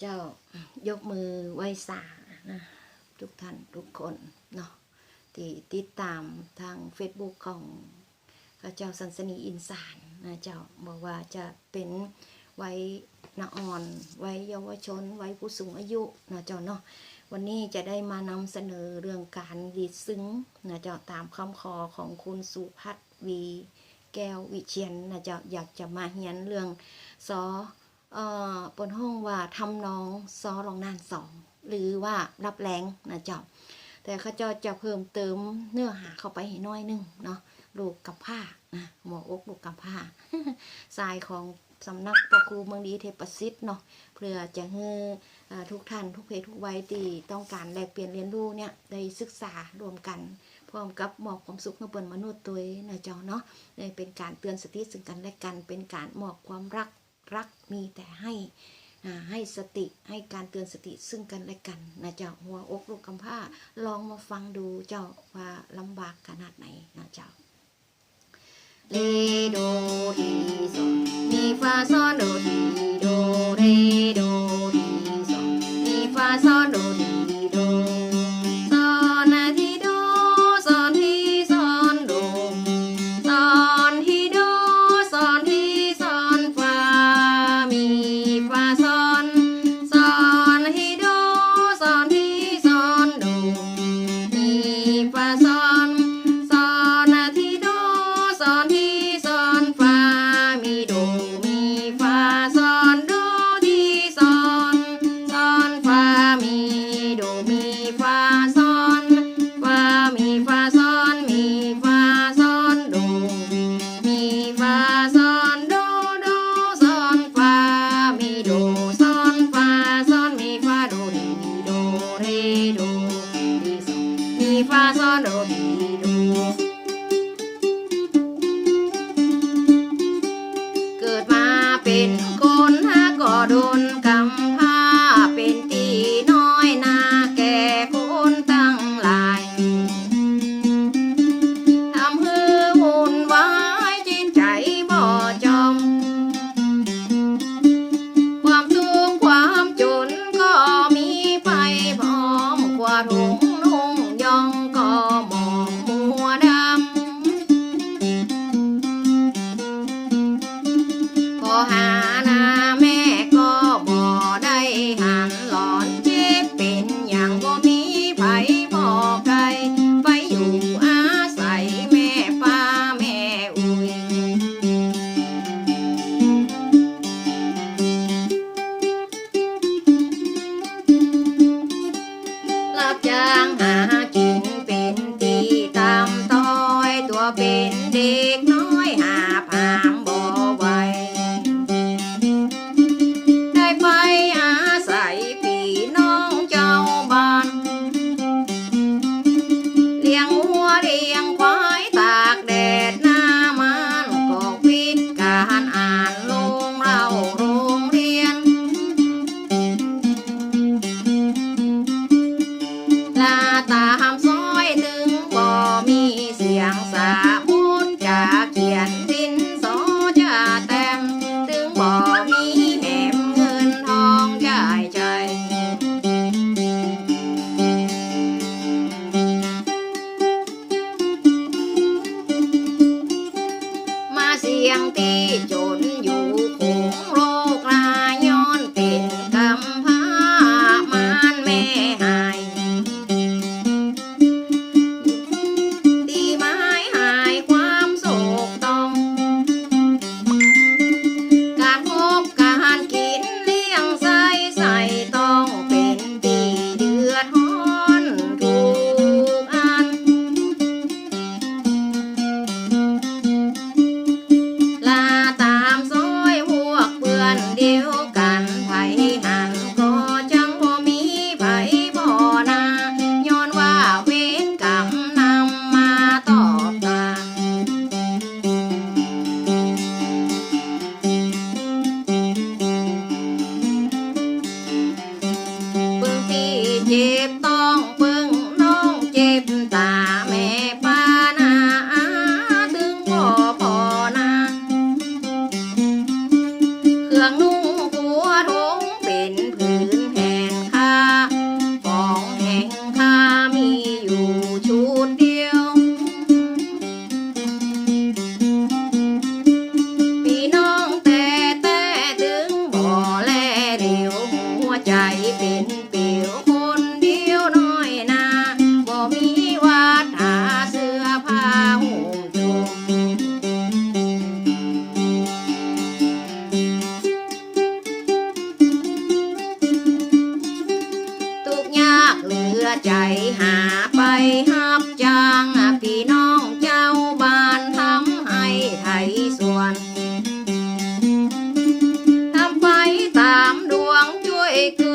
เจ้ายกมือไหว้สานะทุกท่านทุกคนเนาะที่ติดตามทาง Facebook ของพระเจ้าสันสนีอินสารนะเจ้าบอกว่าจะเป็นไว้นาอ่อน ไว้เยาวชน ไว้ผู้สูงอายุนะเจ้าเนาะวันนี้จะได้มานำเสนอเรื่องการดีดซึ้งนะเจ้าตามคำขอของคุณสุพัฒน์วีแก้ววิเชียนนะเจ้าอยากจะมาเฮียนเรื่องซอ ปนห้องว่าทำน้องซอรองนานสองหรือว่ารับแรงนะเจ้าแต่เขาเจ้าจะเพิ่มเติมเนื้อหาเข้าไปให้น้อยหนึงเนาะลูกกับผ้านะหมออกลูกกับผ้าทรายของสำนักประครูเมืองดีเทพประสิทธิ์เนาะเพื่อจะให้ทุกท่านทุกเพศทุกวัยที่ต้องการแลกเปลี่ยนเรียนรู้เนี่ยได้ศึกษารวมกันพร้อมกับมอบความสุขให้เปินมนุษย์ตัวนะเจ้าเนาะเลยเป็นการเตือนสติซึ่งกันและกันเป็นการมอบความรัก รักมีแต่ให้ให้สติให้การเตือนสติซึ่งกันและกันนะเจ้าหัวอกลูกกำพร้าลองมาฟังดูเจ้าว่าลำบากขนาดไหนนะเจ้าเลโดทีซอนมีฟาซอนโดที มีฟาซอ หา มาเที่เใจหาไปหับจางพี่น้องเจ้าบ้านทำให้ไทยส่วนทำไปตามดวงช่วยคื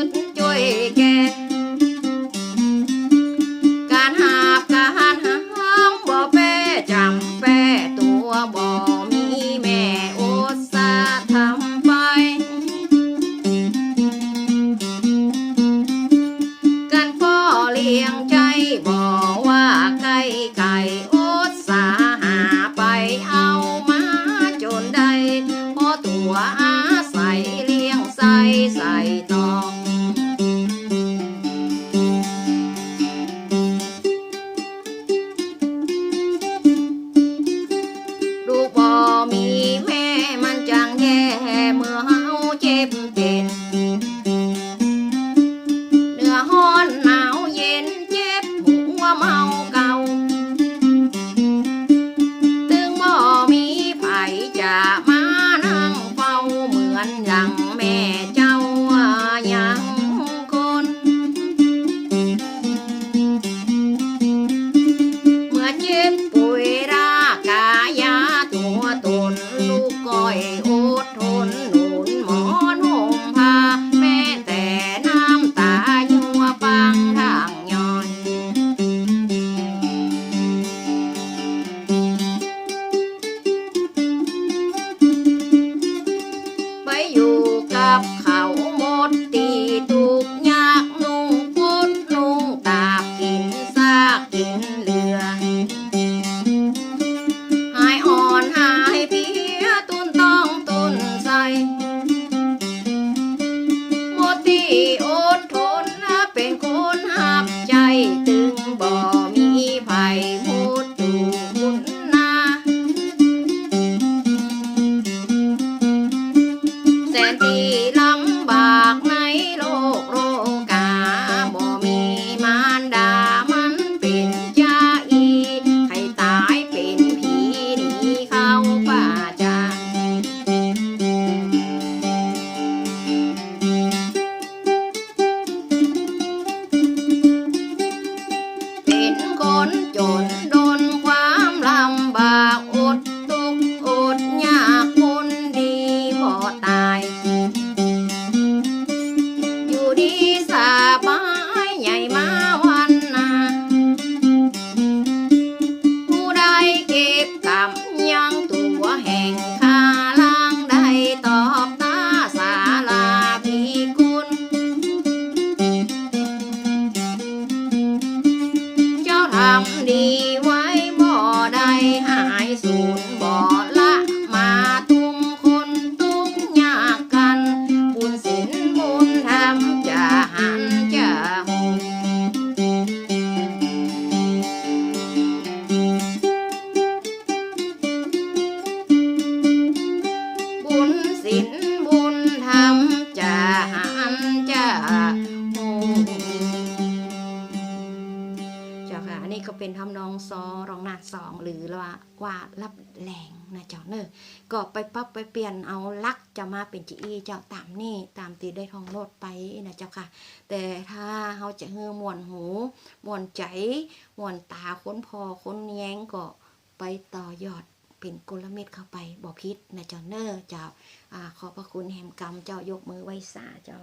tiempo. สินบุญธรรมจะหันจะโมเจ้าค่ะอันนี้ก็เป็นทำนองซอรองนาสองหรือว่าว่ารับแรงนะเจ้าเนอก็ไปปั๊บไปเปลี่ยนเอาลักจะมาเป็นจีอีเจ้าตามนี่ตามตีได้ทองโลดไปนะเจ้าค่ะ แต่ถ้าเขาจะเฮอมวนหูมวนใจมวนตาค้นพอค้นแย้งก็ไปต่อยอด ป็นกุลเม็ดเข้าไปบ่พิษนะเจ้าเนอร์เจ้าขอพระคุณแห่งกรรมเจ้ายกมือไหว้สาเจ้า